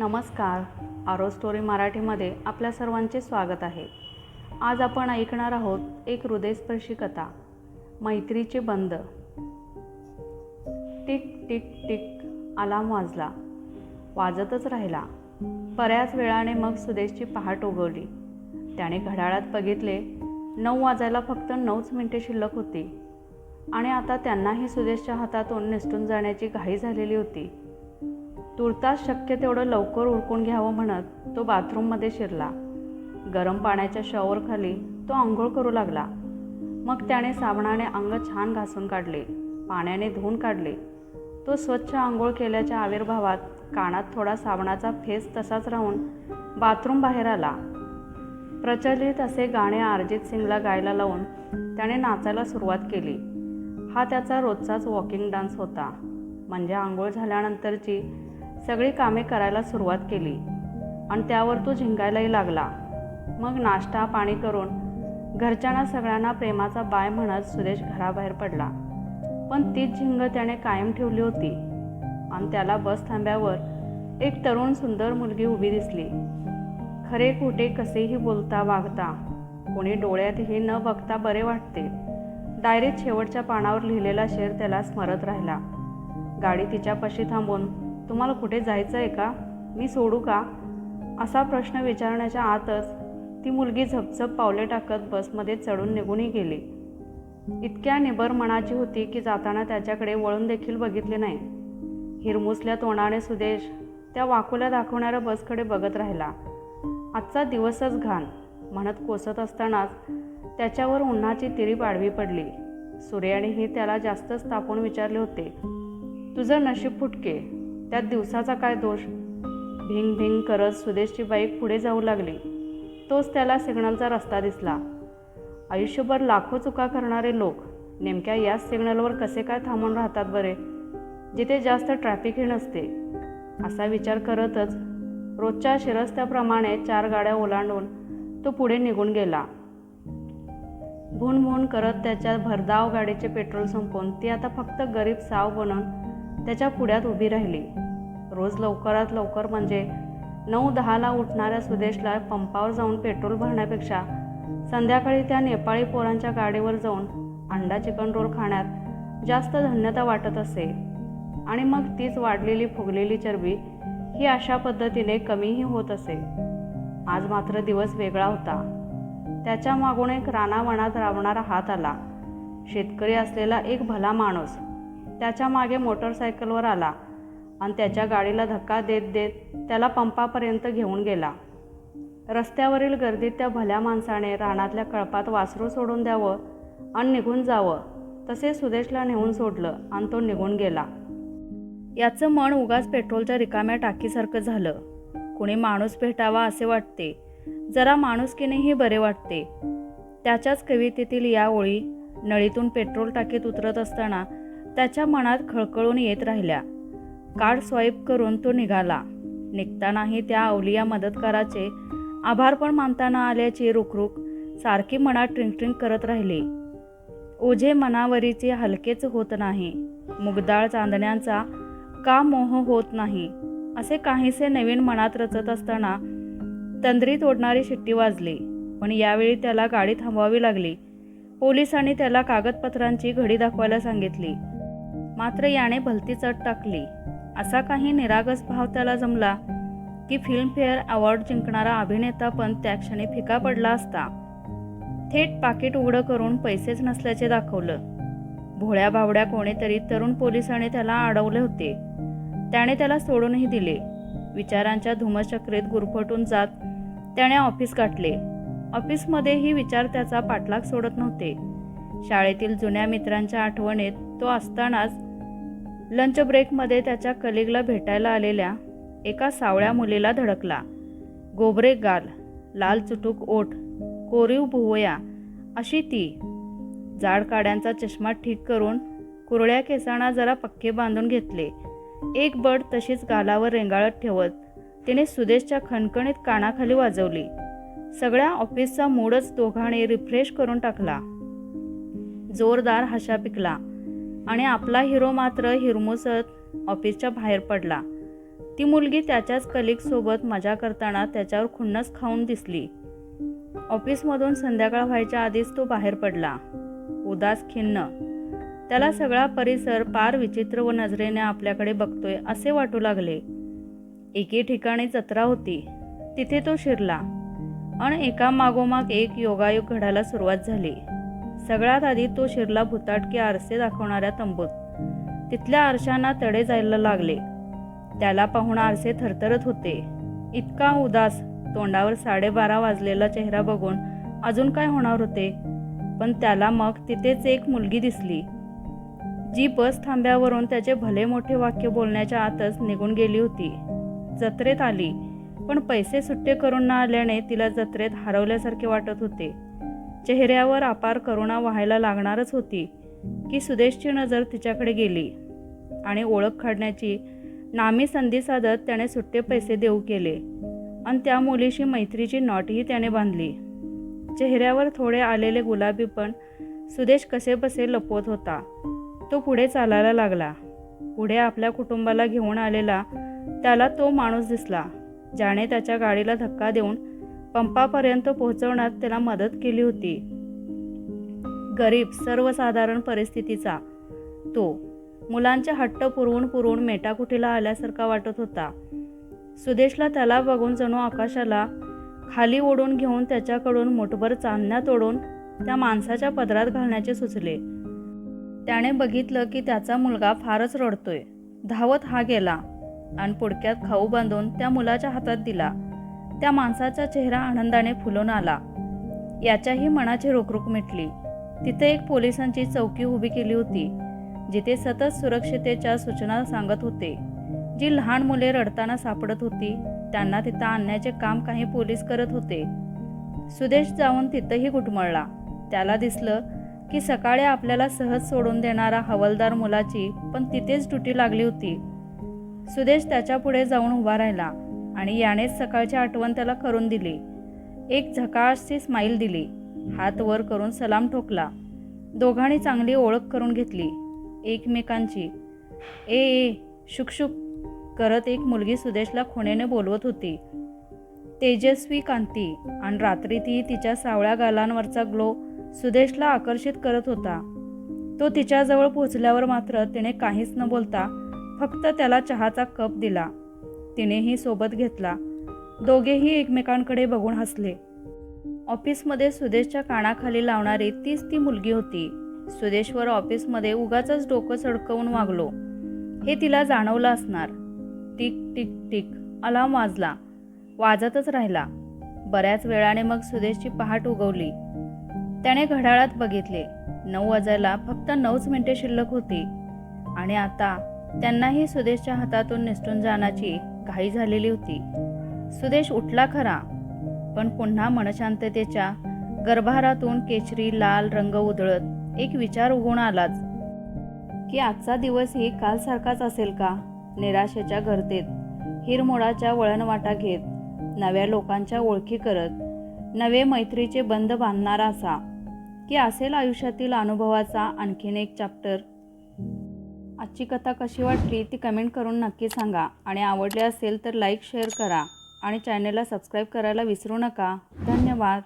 नमस्कार. आरो स्टोरी मराठीमध्ये आपल्या सर्वांचे स्वागत आहे. आज आपण ऐकणार आहोत एक हृदयस्पर्शी कथा मैत्रीचे बंद. टिक टिक टिक आलाम वाजला. वाजतच राहिला. बऱ्याच वेळाने मग सुदेशची पहाट उगवली. त्याने घड्याळात बघितले नऊ वाजायला फक्त नऊच मिनिटे शिल्लक होती. आणि आता त्यांनाही सुदेशच्या हातातून निसटून जाण्याची घाई झालेली होती. तुर्तास शक्य तेवढं लवकर उरकून घ्यावं म्हणत तो बाथरूममध्ये शिरला. गरम पाण्याच्या शॉवरखाली तो आंघोळ करू लागला. मग त्याने साबणाने अंग छान घासून काढले पाण्याने धुवून काढले. तो स्वच्छ आंघोळ केल्याच्या आविर्भावात कानात थोडा साबणाचा फेस तसाच राहून बाथरूम बाहेर आला. प्रचलित असे गाणे अरिजित सिंगला गायला लावून त्याने नाचायला सुरुवात केली. हा त्याचा रोजचाच वॉकिंग डान्स होता. म्हणजे आंघोळ झाल्यानंतरची सगळी कामे करायला सुरुवात केली. आणि त्यावर तो झिंगायलाही लागला. मग नाश्ता पाणी करून घरच्यांना सगळ्यांना प्रेमाचा बाय म्हणत सुरेश घराबाहेर पडला. पण तीच झिंग त्याने कायम ठेवली होती. आणि त्याला बस थांब्यावर एक तरुण सुंदर मुलगी उभी दिसली. खरे खोटे कसेही बोलता वागता. कोणी डोळ्यातही न बघता बरे वाटते. डायरीत शेवटच्या पानावर लिहिलेला शेर त्याला स्मरत राहिला. गाडी तिच्यापाशी थांबून तुम्हाला कुठे जायचं आहे का? मी सोडू का? असा प्रश्न विचारण्याच्या आतच ती मुलगी झपझप पावले टाकत बसमध्ये चढून निघूनही गेली. इतक्या निबर मनाची होती की जाताना त्याच्याकडे वळून देखील बघितले नाही. हिरमुसल्या तोंडाने सुदेश त्या वाकुल्या दाखवणाऱ्या बसकडे बघत राहिला. आजचा दिवसच घाण म्हणत कोसत असतानाच त्याच्यावर उन्हाची तिरी पाडवी पडली. सूर्यानेही त्याला जास्तच तापून विचारले होते तुझं नशीब फुटके त्यात दिवसाचा काय दोष? भिंग भिंग करत सुदेशची बाईक पुढे जाऊ लागली. तोच त्याला सिग्नलचा रस्ता दिसला. आयुष्यभर लाखो चुका करणारे लोक नेमक्या याच सिग्नलवर कसे काय थांबून राहतात बरे? जिथे जास्त ट्रॅफिकही नसते. असा विचार करतच रोजच्या शिरस्त्याप्रमाणे चार गाड्या ओलांडून तो पुढे निघून गेला. भून भून करत त्याच्या भरधाव गाडीचे पेट्रोल संपवून ती आता फक्त गरीब साव बनून त्याच्या पुढ्यात उभी राहिली. रोज लवकरात लवकर म्हणजे नऊ दहाला उठणाऱ्या सुदेशला पंपावर जाऊन पेट्रोल भरण्यापेक्षा संध्याकाळी त्या नेपाळी पोरांच्या गाडीवर जाऊन अंडा चिकन रोल खाण्यात जास्त धन्यता वाटत असे. आणि मग तीच वाढलेली फुगलेली चरबी ही अशा पद्धतीने कमीही होत असे. आज मात्र दिवस वेगळा होता. त्याच्या मागून एक रानावनात राबणारा हात आला. शेतकरी असलेला एक भला माणूस त्याच्यामागे मोटरसायकलवर आला. आणि त्याच्या गाडीला धक्का देत देत त्याला पंपापर्यंत घेऊन गेला. रस्त्यावरील गर्दीत त्या भल्या माणसाने रानातल्या कळपात वासरू सोडून द्यावं आणि निघून जावं तसे सुदेशला नेऊन सोडलं आणि तो निघून गेला. याचं मन उगाच पेट्रोलच्या रिकाम्या टाकीसारखं झालं. कुणी माणूस भेटावा असे वाटते. जरा माणुसकीनेही बरे वाटते. त्याच्याच कवितेतील या ओळी नळीतून पेट्रोल टाकीत उतरत असताना त्याच्या मनात खळखळून येत राहिल्या. कार्ड स्वाईप करून तो निघाला. निघतानाही त्या अवलिया मदतकाराचे आभार पण मानताना आल्याची रुखरुख सारखी मनात ट्रिंग करत राहिली. ओझे मनावरीचे हलकेच होत नाही. मुगदाळ चांदण्यांचा का मोह होत नाही? असे काहीसे नवीन मनात रचत असताना तंद्री तोडणारी शिट्टी वाजली. पण यावेळी त्याला गाडी थांबवावी लागली. पोलिसांनी त्याला कागदपत्रांची घडी दाखवायला सांगितली. मात्र याने भलती चट टाकली. असा काही निरागस भाव त्याला जमला की फिल्मफेअर अवॉर्ड जिंकणारा अभिनेता पण त्या क्षणी फिका पडला असता. थेट पाकिट उघडं करून पैसेच नसल्याचे दाखवलं. भोळ्या भावड्या कोणीतरी तरुण पोलिसाने त्याला अडवले होते. त्याने त्याला सोडूनही दिले. विचारांच्या धुमचक्रीत गुरफटून जात त्याने ऑफिस गाठले. ऑफिसमध्येही विचार त्याचा पाठलाग सोडत नव्हते. शाळेतील जुन्या मित्रांच्या आठवणीत तो असतानाच लंच ब्रेकमध्ये त्याच्या कलिगला भेटायला आलेल्या एका सावळ्या मुलीला धडकला. गोबरे गाल लाल चुटूक ओठ कोरीव भुवया अशी ती. जाड काड्यांचा चष्मा ठीक करून कुरळ्या केसांना जरा पक्के बांधून घेतले. एक बड तशीच गालावर रेंगाळत ठेवत तिने सुदेशच्या खणखणीत कानाखाली वाजवली. सगळ्या ऑफिसचा मूडच दोघांनी रिफ्रेश करून टाकला. जोरदार हशा पिकला. आणि आपला हिरो मात्र हिरमुसत ऑफिसच्या बाहेर पडला. ती मुलगी त्याच्याच कलिकसोबत मजा करताना त्याच्यावर खुन्नस खाऊन दिसली. ऑफिसमधून संध्याकाळ व्हायच्या आधीच तो बाहेर पडला. उदास खिन्न. त्याला सगळा परिसर पार विचित्र व नजरेने आपल्याकडे बघतोय असे वाटू लागले. एके ठिकाणी जत्रा होती. तिथे तो शिरला. आणि एका मागोमाग एक योगायोग घडायला सुरुवात झाली. सगळ्यात आधी तो शिरला भुताटके आरसे दाखवणाऱ्या तंबूत. तिथल्या आरशांना तडे जायला लागले. त्याला पाहून आरसे थरथरत होते. इतका उदास तोंडावर साडेबारा वाजलेला चेहरा बघून अजून काय होणार होते? पण त्याला मग तिथेच एक मुलगी दिसली. जी बस थांब्यावरून त्याचे भले मोठे वाक्य बोलण्याच्या आतच निघून गेली होती. जत्रेत आली पण पैसे सुट्टे करून न आल्याने तिला जत्रेत हरवल्यासारखे वाटत होते. चेहऱ्यावर अपार करुणा व्हायला लागणारच होती की सुदेशची नजर तिच्याकडे गेली आणि ओळख काढण्याची नामी संधी साधत त्याने सुट्टे पैसे देऊ केले आणि त्या मुलीशी मैत्रीची नॉटही त्याने बांधली. चेहऱ्यावर थोडे आलेले गुलाबी पण सुदेश कसेबसे लपवत होता. तो पुढे चालायला लागला. पुढे आपल्या कुटुंबाला घेऊन आलेला त्याला तो माणूस दिसला ज्याने त्याच्या गाडीला धक्का देऊन पंपापर्यंत पोहोचवण्यात त्याला मदत केली होती. गरीब सर्वसाधारण परिस्थितीचा. तो मुलांचे हट्ट पुरवून पुरवून मेटाकुटीला आल्यासारखा वाटत होता. सुदेशला त्याला बघून जणू आकाशाला खाली ओढून घेऊन त्याच्याकडून मुठभर चांदण्या तोडून त्या माणसाच्या पदरात घालण्याचे सुचले. त्याने बघितलं की त्याचा मुलगा फारच रडतोय. धावत हा गेला आणि पुडक्यात खाऊ बांधून त्या मुलाच्या हातात दिला. त्या माणसाचा चेहरा आनंदाने फुलून आला. याच्याही मनाची रोखरोख मिटली. तिथे एक पोलिसांची चौकी उभी केली होती जिथे सतत सुरक्षितेच्या सूचना सांगत होते. जी लहान मुले रडताना सापडत होती त्यांना तिथं आणण्याचे काम काही पोलीस करत होते. सुदेश जाऊन तिथंही घुटमळला त्याला दिसलं की सकाळी आपल्याला सहज सोडून देणारा हवलदार मुलाची पण तिथेच ड्युटी लागली होती. सुदेश त्याच्या पुढे जाऊन उभा राहिला. आणि यानेच सकाळची आठवण त्याला करून दिली. एक झकाशची स्माईल दिली. हात वर करून सलाम ठोकला. दोघांनी चांगली ओळख करून घेतली. एकमेकांची. ए ए शुकशुक करत एक मुलगी सुदेशला खुणेने बोलवत होती. तेजस्वी कांती आणि रात्री ती तिच्या सावळ्या गालांवरचा ग्लो सुदेशला आकर्षित करत होता. तो तिच्याजवळ पोचल्यावर मात्र तिने काहीच न बोलता फक्त त्याला चहाचा कप दिला. तिनेही सोबत घेतला. दोघेही एकमेकांकडे बघून हसले. ऑफिसमध्ये सुदेशच्या कानाखाली लावणारी तीच ती मुलगी होती. सुदेशवर ऑफिसमध्ये उगाच डोकं सडकवून वागलो. हे तिला जाणवलं असणार. टिक टिक टिक अलाम वाजला. वाजतच राहिला. बऱ्याच वेळाने मग सुदेशची पहाट उगवली. त्याने घड्याळात बघितले. नऊ वाजायला फक्त नऊच मिनिटे शिल्लक होती. आणि आता त्यांनाही सुदेशच्या हातातून निसटून जाण्याची घाई झालेली होती. सुदेश उठला खरा पण पुन्हा मनशांततेच्या गर्भारातून केशरी लाल रंग उधळत एक विचार उगून आलाच. की आजचा दिवसही कालसारखाच असेल का? निराशेच्या गर्तेत हिरमोडाच्या वळणवाटा घेत नव्या लोकांच्या ओळखी करत नवे मैत्रीचे बंध बांधणारा असा. की असेल आयुष्यातील अनुभवाचा आणखीन एक चॅप्टर आजची कथा कशी वाटली ती कमेंट करून नक्की सांगा. आणि आवडली असेल तर लाईक शेअर करा. आणि चॅनेलला सबस्क्राईब करायला विसरू नका. धन्यवाद.